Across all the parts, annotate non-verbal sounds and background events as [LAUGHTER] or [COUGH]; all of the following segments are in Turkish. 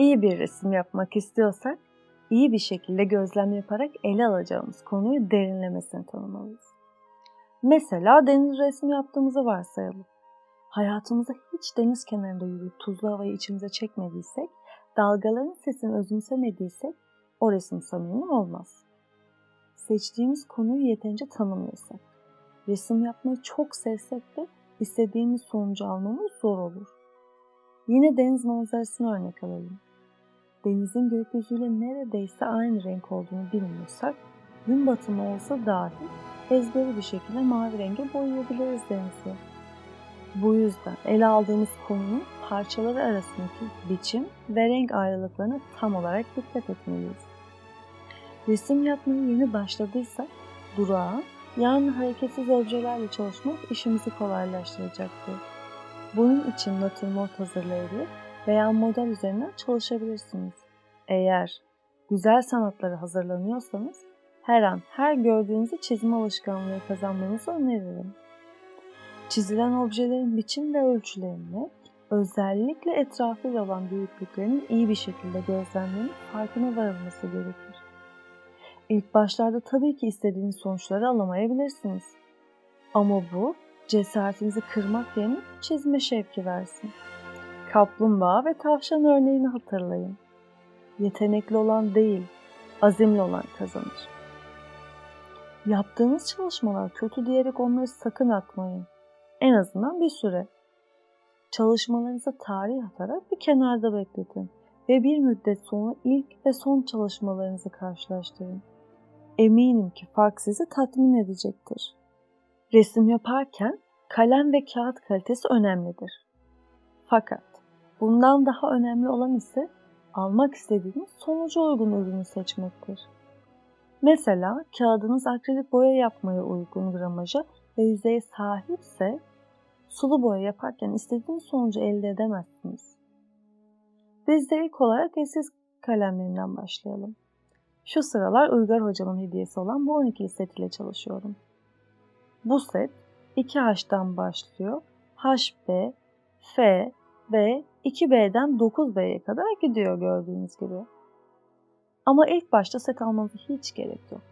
İyi bir resim yapmak istiyorsak, iyi bir şekilde gözlem yaparak ele alacağımız konuyu derinlemesine tanımalıyız. Mesela deniz resmi yaptığımızı varsayalım. Hayatımızda hiç deniz kenarında yürüyüp tuzlu havayı içimize çekmediysek, dalgaların sesini özümsemediysek o resim samimi olmaz. Seçtiğimiz konuyu yeterince tanımıyorsak, resim yapmayı çok sevsek de istediğimiz sonucu almamız zor olur. Yine deniz manzarasını örnek alalım. Denizin gökyüzüyle neredeyse aynı renk olduğunu bilmiyorsak, gün batımı olsa dahi ezberi bir şekilde mavi renge boyayabiliriz denizi. Bu yüzden ele aldığımız konunun parçaları arasındaki biçim ve renk ayrılıklarına tam olarak dikkat etmeliyiz. Resim yapmaya yeni başladıysak durağa yani hareketsiz objelerle çalışmak işimizi kolaylaştıracaktır. Bunun için natürmort hazırlayabilir veya model üzerinden çalışabilirsiniz. Eğer güzel sanatlara hazırlanıyorsanız her an her gördüğünüzü çizme alışkanlığı kazanmanızı öneririm. Çizilen objelerin biçim ve ölçülerini, özellikle etrafıyla olan büyüklüklerinin iyi bir şekilde gözlemlenip farkına varılması gerekir. İlk başlarda tabii ki istediğiniz sonuçları alamayabilirsiniz. Ama bu cesaretinizi kırmak yerine çizme şevki versin. Kaplumbağa ve tavşan örneğini hatırlayın. Yetenekli olan değil, azimli olan kazanır. Yaptığınız çalışmalar kötü diyerek onları sakın atmayın. En azından bir süre. Çalışmalarınıza tarih atarak bir kenarda bekletin ve bir müddet sonra ilk ve son çalışmalarınızı karşılaştırın. Eminim ki fark sizi tatmin edecektir. Resim yaparken kalem ve kağıt kalitesi önemlidir. Fakat bundan daha önemli olan ise almak istediğiniz sonuca uygun ürünü seçmektir. Mesela kağıdınız akrilik boya yapmaya uygun gramaja ve yüzeye sahipse sulu boya yaparken istediğiniz sonucu elde edemezsiniz. Biz de ilk olarak eskiz kalemlerinden başlayalım. Şu sıralar Uygar hocamın hediyesi olan bu 12 set ile çalışıyorum. Bu set 2H'dan başlıyor. HB, F ve 2B'den 9B'ye kadar gidiyor gördüğünüz gibi. Ama ilk başta set almanıza hiç gerek yok.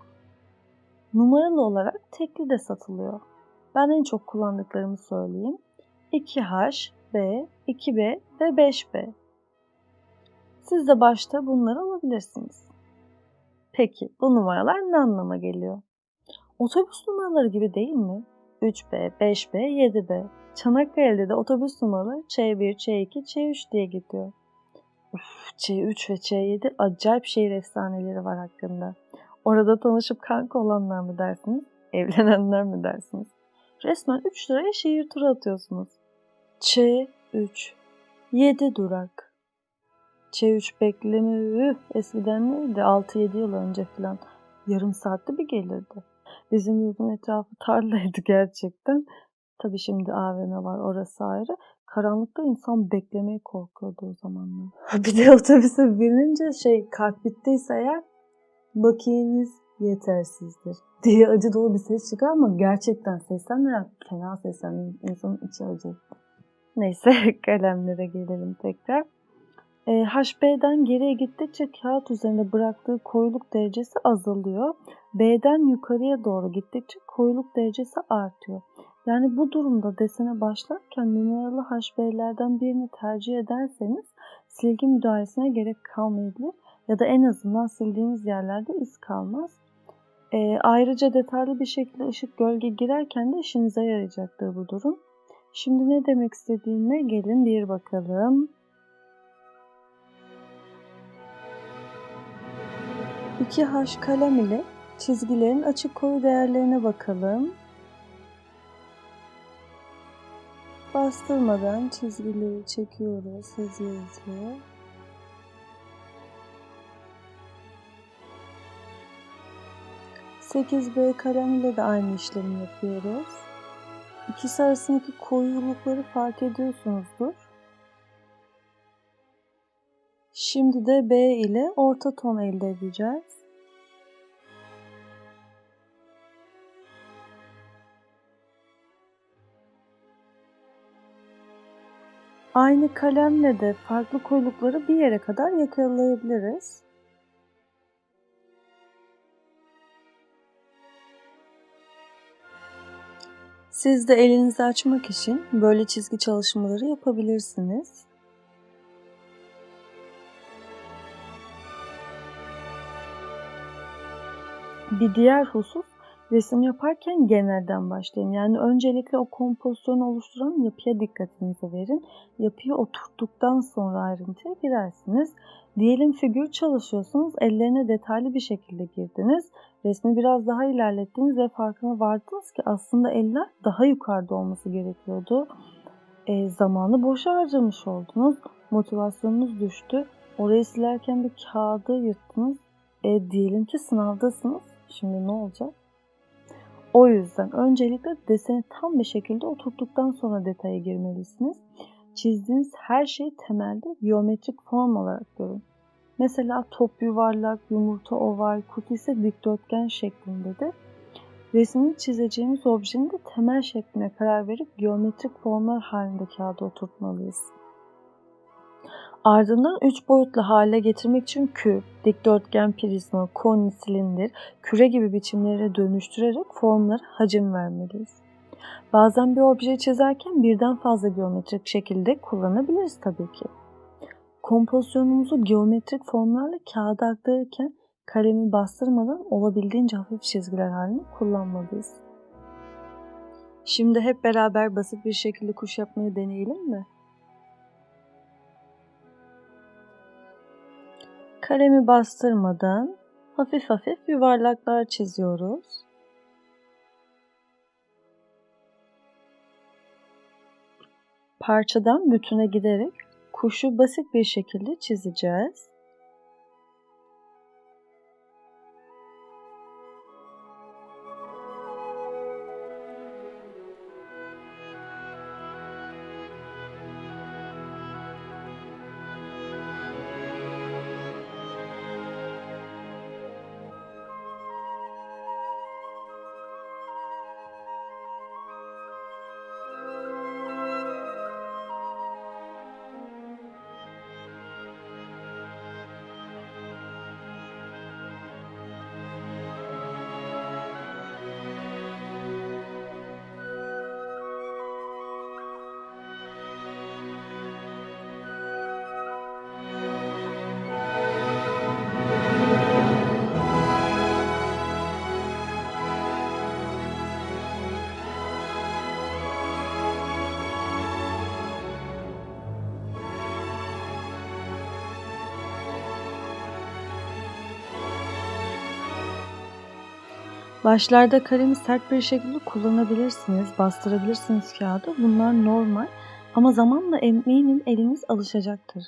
Numaralı olarak tekli de satılıyor. Ben en çok kullandıklarımı söyleyeyim. 2H, B, 2B ve 5B. Siz de başta bunları alabilirsiniz. Peki bu numaralar ne anlama geliyor? Otobüs numaraları gibi değil mi? 3B, 5B, 7B. Çanakkale'de de otobüs numaraları Ç1, Ç2, Ç3 diye gidiyor. Uf, Ç3 ve Ç7 acayip şehir efsaneleri var hakkında. Orada tanışıp kanka olanlar mı dersiniz? Evlenenler mi dersiniz? Resmen 3 liraya şehir turu atıyorsunuz. Ç3 7 durak. Ç3 bekleme üh, eskiden neydi? 6-7 yıl önce falan. Yarım saatte bir gelirdi. Bizim yurdun etrafı tarlaydı gerçekten. Tabii şimdi AVM var orası ayrı. Karanlıkta insan beklemeye korkuyordu o zamanlar. [LAUGHS] Bir de otobüse binince şey kart bittiyse eğer bakiyeniz yetersizdir [LAUGHS] diye acı dolu bir ses çıkar ama gerçekten seslenmeyen fena seslen insanın içi acı. Neyse [LAUGHS] kalemlere gelelim tekrar. E, HB'den geriye gittikçe kağıt üzerinde bıraktığı koyuluk derecesi azalıyor. B'den yukarıya doğru gittikçe koyuluk derecesi artıyor. Yani bu durumda desene başlarken numaralı HB'lerden birini tercih ederseniz silgi müdahalesine gerek kalmayabilir ya da en azından sildiğiniz yerlerde iz kalmaz. E, ayrıca detaylı bir şekilde ışık gölge girerken de işinize yarayacaktır bu durum. Şimdi ne demek istediğime gelin bir bakalım. 2H kalem ile çizgilerin açık koyu değerlerine bakalım. Bastırmadan çizgileri çekiyoruz hızlı hızlı. Sekiz B kalem ile de aynı işlemi yapıyoruz. İkisi arasındaki koyulukları fark ediyorsunuzdur. Şimdi de B ile orta ton elde edeceğiz. Aynı kalemle de farklı koyulukları bir yere kadar yakalayabiliriz. Siz de elinizi açmak için böyle çizgi çalışmaları yapabilirsiniz. Bir diğer husus resim yaparken genelden başlayın. Yani öncelikle o kompozisyonu oluşturan yapıya dikkatinizi verin. Yapıyı oturttuktan sonra ayrıntıya girersiniz. Diyelim figür çalışıyorsunuz, ellerine detaylı bir şekilde girdiniz. Resmi biraz daha ilerlettiniz ve farkına vardınız ki aslında eller daha yukarıda olması gerekiyordu. E, zamanı boşa harcamış oldunuz. Motivasyonunuz düştü. Orayı silerken bir kağıdı yırttınız. E, diyelim ki sınavdasınız. Şimdi ne olacak? O yüzden öncelikle deseni tam bir şekilde oturttuktan sonra detaya girmelisiniz. Çizdiğiniz her şeyi temelde geometrik form olarak görün. Mesela top yuvarlak, yumurta oval, kutu ise dikdörtgen şeklinde de resmini çizeceğimiz objenin de temel şekline karar verip geometrik formlar halinde kağıda oturtmalıyız. Ardından 3 boyutlu hale getirmek için küp, dikdörtgen prizma, koni, silindir, küre gibi biçimlere dönüştürerek formlara hacim vermeliyiz. Bazen bir objeyi çizerken birden fazla geometrik şekilde kullanabiliriz tabii ki. Kompozisyonumuzu geometrik formlarla kağıda aktarırken kalemi bastırmadan olabildiğince hafif çizgiler halinde kullanmalıyız. Şimdi hep beraber basit bir şekilde kuş yapmayı deneyelim mi? Kalemi bastırmadan hafif hafif yuvarlaklar çiziyoruz. Parçadan bütüne giderek kuşu basit bir şekilde çizeceğiz. Başlarda kalemi sert bir şekilde kullanabilirsiniz, bastırabilirsiniz kağıdı. Bunlar normal ama zamanla eminim eliniz alışacaktır.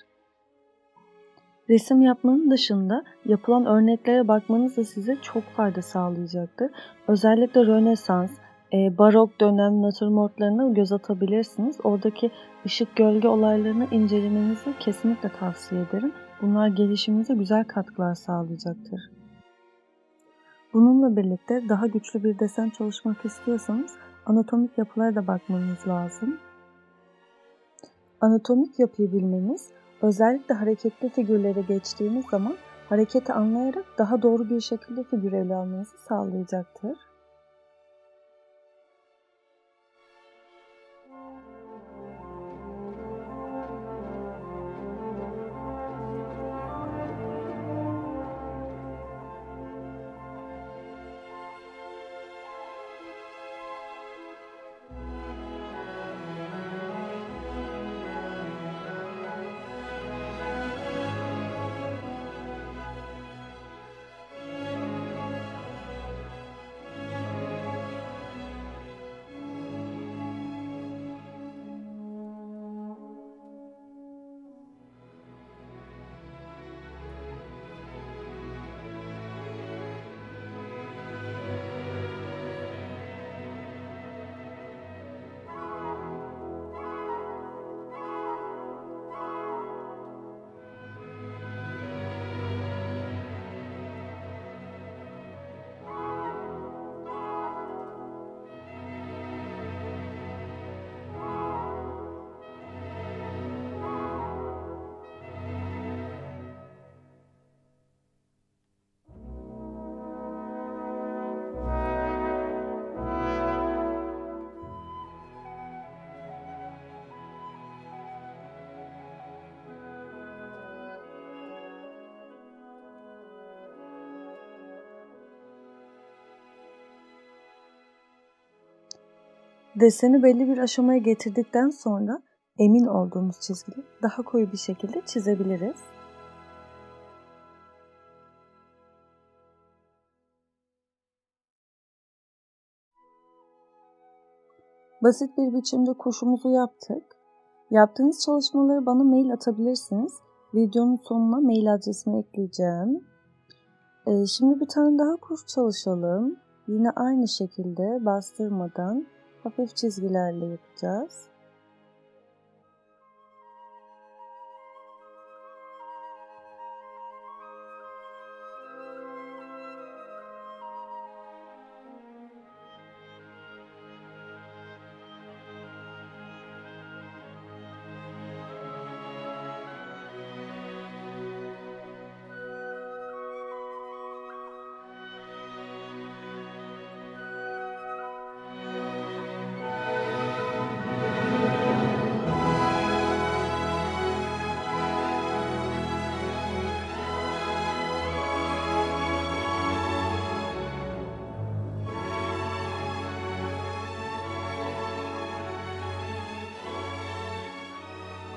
Resim yapmanın dışında yapılan örneklere bakmanız da size çok fayda sağlayacaktır. Özellikle Rönesans, e, barok dönem natürmortlarına göz atabilirsiniz. Oradaki ışık gölge olaylarını incelemenizi kesinlikle tavsiye ederim. Bunlar gelişiminize güzel katkılar sağlayacaktır. Bununla birlikte daha güçlü bir desen çalışmak istiyorsanız anatomik yapılara da bakmanız lazım. Anatomik yapıyı bilmeniz özellikle hareketli figürlere geçtiğiniz zaman hareketi anlayarak daha doğru bir şekilde figür ele almanızı sağlayacaktır. Deseni belli bir aşamaya getirdikten sonra emin olduğumuz çizgileri daha koyu bir şekilde çizebiliriz. Basit bir biçimde kuşumuzu yaptık. Yaptığınız çalışmaları bana mail atabilirsiniz. Videonun sonuna mail adresimi ekleyeceğim. Ee, şimdi bir tane daha kuş çalışalım. Yine aynı şekilde bastırmadan hafif çizgilerle yapacağız.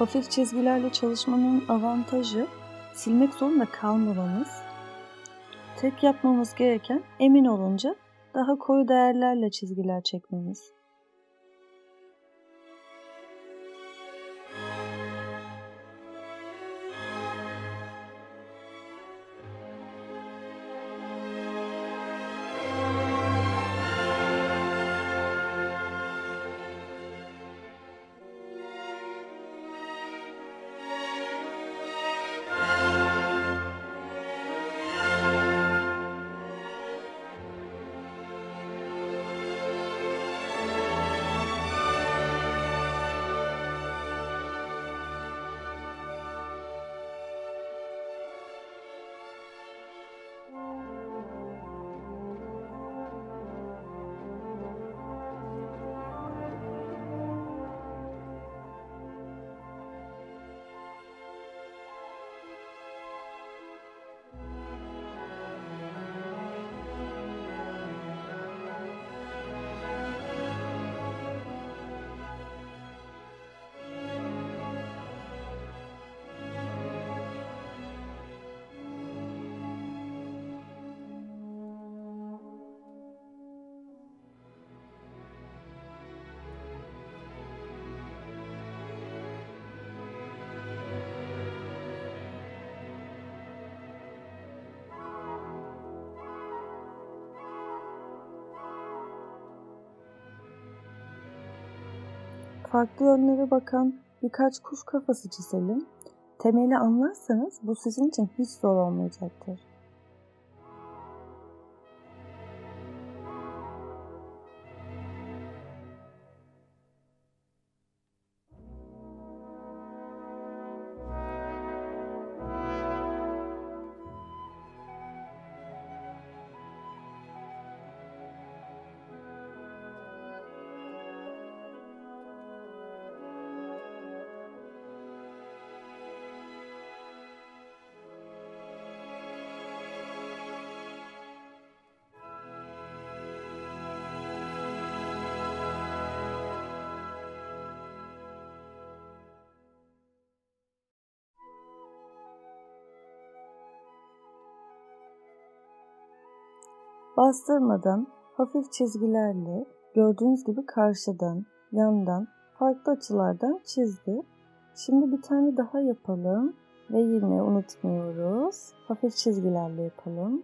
Hafif çizgilerle çalışmanın avantajı silmek zorunda kalmamamız. Tek yapmamız gereken emin olunca daha koyu değerlerle çizgiler çekmemiz. Farklı yönlere bakan birkaç kuş kafası çizelim. Temeli anlarsanız bu sizin için hiç zor olmayacaktır. Bastırmadan hafif çizgilerle gördüğünüz gibi karşıdan, yandan, farklı açılardan çizdi. Şimdi bir tane daha yapalım ve yine unutmuyoruz. Hafif çizgilerle yapalım.